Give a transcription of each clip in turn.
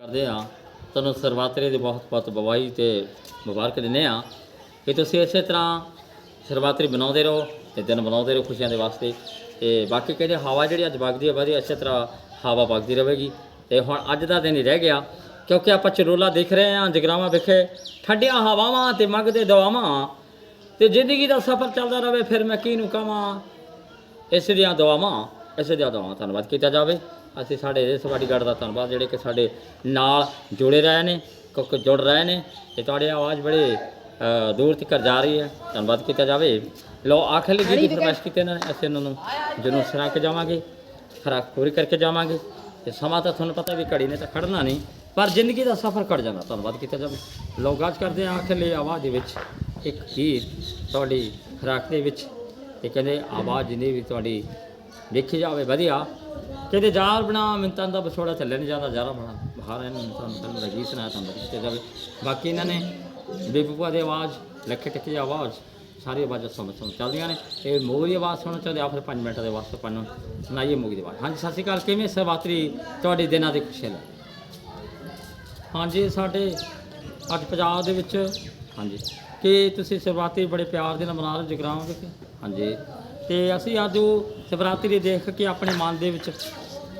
ਕਰਦੇ ਆ ਤੁਹਾਨੂੰ ਸਰਵਾਤਰੇ ਦੀ ਬਹੁਤ ਬਹੁਤ ਬਵਾਈ ਤੇ ਮੁਬਾਰਕ ਦਿੰਦੇ ਆ ਕਿ ਤੁਸੀਂ ਇਸੇ ਤਰ੍ਹਾਂ ਸਰਵਾਤਰੀ ਬਣਾਉਂਦੇ ਰਹੋ ਤੇ ਦਿਨ ਬਣਾਉਂਦੇ ਰਹੋ ਖੁਸ਼ੀਆਂ ਦੇ ਵਾਸਤੇ। ਤੇ ਬਾਕੀ ਕਹਿੰਦੇ ਹਵਾ ਜਿਹੜੀ ਅੱਜ ਵਗਦੀ ਹੈ, ਵਧੀਆ ਅੱਛੇ ਤਰ੍ਹਾਂ ਹਵਾ ਵਗਦੀ ਰਹੇਗੀ। ਤੇ ਹੁਣ ਅੱਜ ਦਾ ਦਿਨ ਹੀ ਰਹਿ ਗਿਆ ਕਿਉਂਕਿ ਆਪਾਂ ਚਰੋਲਾ ਦੇਖ ਰਹੇ ਹਾਂ, ਜਗਰਾਵਾਂ ਵਿਖੇ ਠੰਡੀਆਂ ਹਵਾਵਾਂ ਤੇ ਮੰਗਦੇ ਦਵਾਵਾਂ ਤੇ ਜ਼ਿੰਦਗੀ ਦਾ ਸਫ਼ਰ ਚੱਲਦਾ ਰਹੇ, ਫਿਰ ਮੈਂ ਕਿਹਨੂੰ ਕਹਾਂ? ਇਸ ਦੀਆਂ ਦੁਆਵਾਂ। ਇਸ ਦਾ ਧੰਨਵਾਦ ਕੀਤਾ ਜਾਵੇ। ਅਸੀਂ ਸਾਡੇ ਇਸ ਬਾਡੀਗਾਰਡ ਦਾ ਧੰਨਵਾਦ ਜਿਹੜੇ ਕਿ ਸਾਡੇ ਨਾਲ ਜੁੜੇ ਰਹੇ ਨੇ ਕੁੱਕ ਜੁੜ ਰਹੇ ਨੇ ਤੇ ਤੁਹਾਡੀ ਆਵਾਜ਼ ਬੜੇ ਦੂਰ ਤੱਕ ਜਾ ਰਹੀ ਹੈ। ਧੰਨਵਾਦ ਕੀਤਾ ਜਾਵੇ। ਲੋ ਆਖਰੀ ਗੀਤ ਦੀ ਫਰਮਾਇਸ਼ ਕੀਤੀ ਇਹਨਾਂ ਨੇ? ਅਸੀਂ ਇਹਨਾਂ ਨੂੰ ਜਰੂਰ ਸੁਣਾ ਕੇ ਜਾਵਾਂਗੇ ਖਰਾਕ ਪੂਰੀ ਕਰਕੇ ਜਾਵਾਂਗੇ। ਤੇ ਸਮਾਂ ਤਾਂ ਤੁਹਾਨੂੰ ਪਤਾ ਵੀ ਘੜੀ ਨੇ ਤਾਂ ਖੜਨਾ ਨਹੀਂ ਪਰ ਜ਼ਿੰਦਗੀ ਦਾ ਸਫ਼ਰ ਕੱਟ ਜਾਂਦਾ। ਧੰਨਵਾਦ ਕੀਤਾ ਜਾਵੇ। ਲੋਕ ਅੱਜ ਕਰਦੇ ਆ ਆਖਰੀ ਆਵਾਜ਼ ਦੇ ਵਿੱਚ ਇੱਕ ਗੀਤ ਤੁਹਾਡੀ ਖਰਾਕ ਦੇ ਵਿੱਚ। ਤੇ ਕਹਿੰਦੇ ਆਵਾਜ਼ ਜਿੰਨੀ ਵੀ ਤੁਹਾਡੀ ਦੇਖੀ ਜਾਵੇ, ਵਧੀਆ। ਕਹਿੰਦੇ ਜਾਰ ਬਣਾ ਮਿੰਤਾਂ ਦਾ ਵਿਛੋੜਾ ਚੱਲੇ ਨਹੀਂ ਜਾਂਦਾ ਜਾਰਾ ਬਣਾ। ਬਾਹਰ ਇਹਨੂੰ ਤੁਹਾਨੂੰ ਤੁਹਾਨੂੰ ਦਾ ਗੀਤ ਸੁਣਾਇਆ ਤੁਹਾਨੂੰ ਜਾਵੇ। ਬਾਕੀ ਇਹਨਾਂ ਨੇ ਬੇਬੂਆ ਦੀ ਆਵਾਜ਼, ਲੱਖੇ ਟੱਕੀ ਦੀ ਆਵਾਜ਼ ਸਾਰੀ ਆਵਾਜ਼ਾਂ ਸਮਝ ਸਮਝ ਚੱਲਦੀਆਂ ਨੇ। ਇਹ ਮੋਗੀ ਦੀ ਆਵਾਜ਼ ਸੁਣਨਾ ਚਾਹੁੰਦੇ ਆ ਫਿਰ 5 ਮਿੰਟ ਦੇ ਵਾਸਤੇ ਪੰਨ ਸੁਣਾਈਏ ਮੋਗੀ ਦੀ ਆਵਾਜ਼। ਹਾਂਜੀ, ਸਤਿ ਸ਼੍ਰੀ ਅਕਾਲ, ਕਿਵੇਂ ਸਰਵਾਤਰੀ ਤੁਹਾਡੇ ਦਿਨਾਂ ਦੀ ਖੁਸ਼ੀ ਲੈ ਹਾਂਜੀ, ਸਾਡੇ ਅੱਜ ਪੰਜਾਬ ਦੇ ਵਿੱਚ, ਹਾਂਜੀ, ਕਿ ਤੁਸੀਂ ਸ਼ਿਵਰਾਤਰੀ ਬੜੇ ਪਿਆਰ ਦੇ ਨਾਲ ਮਨਾ ਰਹੇ ਹੋ ਜਗਰਾਵਾਂ ਹਾਂਜੀ। ਤੇ ਅਸੀਂ ਅੱਜ ਉਹ ਸ਼ਿਵਰਾਤਰੀ ਦੇਖ ਕੇ ਆਪਣੇ ਮਨ ਦੇ ਵਿੱਚ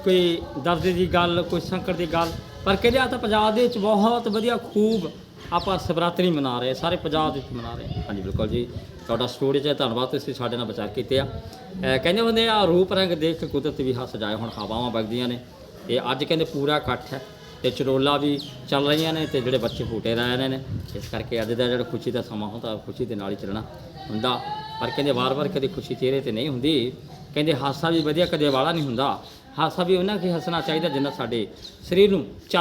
ਕੋਈ ਦਰਦ ਦੀ ਗੱਲ, ਕੋਈ ਸੰਕਟ ਦੀ ਗੱਲ, ਪਰ ਕਹਿੰਦੇ ਆ ਤਾਂ ਪੰਜਾਬ ਦੇ ਵਿੱਚ ਬਹੁਤ ਵਧੀਆ ਖੂਬ ਆਪਾਂ ਸ਼ਿਵਰਾਤਰੀ ਮਨਾ ਰਹੇ ਸਾਰੇ ਪੰਜਾਬ ਦੇ ਵਿੱਚ ਮਨਾ ਰਹੇ ਹਾਂਜੀ, ਬਿਲਕੁਲ ਜੀ। ਤੁਹਾਡਾ ਸਟੂਡੀਓ 'ਚ ਧੰਨਵਾਦ, ਤੁਸੀਂ ਸਾਡੇ ਨਾਲ ਵਿਚਾਰ ਕੀਤੇ ਆ। ਕਹਿੰਦੇ ਹੁੰਦੇ ਆ, ਰੂਪ ਰੰਗ ਦੇਖ ਕੇ ਕੁਦਰਤ ਵੀ ਹੱਸ ਜਾਏ। ਹੁਣ ਹਵਾਵਾਂ ਵਗਦੀਆਂ ਨੇ ਤੇ ਅੱਜ ਕਹਿੰਦੇ ਪੂਰਾ ਇਕੱਠ ਹੈ। ਤੇ ਚਰੋਲਾ ਵੀ ਚੱਲ ਰਹੀਆਂ ਨੇ ਤੇ ਜਿਹੜੇ ਬੱਚੇ ਫੂਟੇ ਰਹਿ ਰਹੇ ਨੇ, ਇਸ ਕਰਕੇ ਅੱਜ ਦਾ ਜਿਹੜਾ ਖੁਸ਼ੀ ਦਾ ਸਮਾਂ ਹੁੰਦਾ, ਖੁਸ਼ੀ ਦੇ ਨਾਲ ਹੀ ਚੱਲਣਾ ਹੁੰਦਾ। ਪਰ ਕਹਿੰਦੇ ਵਾਰ-ਵਾਰ ਕਦੇ ਖੁਸ਼ੀ ਚਿਹਰੇ ਤੇ ਨਹੀਂ ਹੁੰਦੀ। ਕਹਿੰਦੇ ਹਾਸਾ ਵੀ ਵਧੀਆ, ਕਦੇ ਵਾਲਾ ਨਹੀਂ ਹੁੰਦਾ। ਹਾਸਾ ਵੀ ਉਹਨਾਂ ਕੀ ਹੱਸਣਾ ਚਾਹੀਦਾ, ਜਿੰਨਾ ਸਾਡੇ ਸਰੀਰ ਨੂੰ ਚੱਲ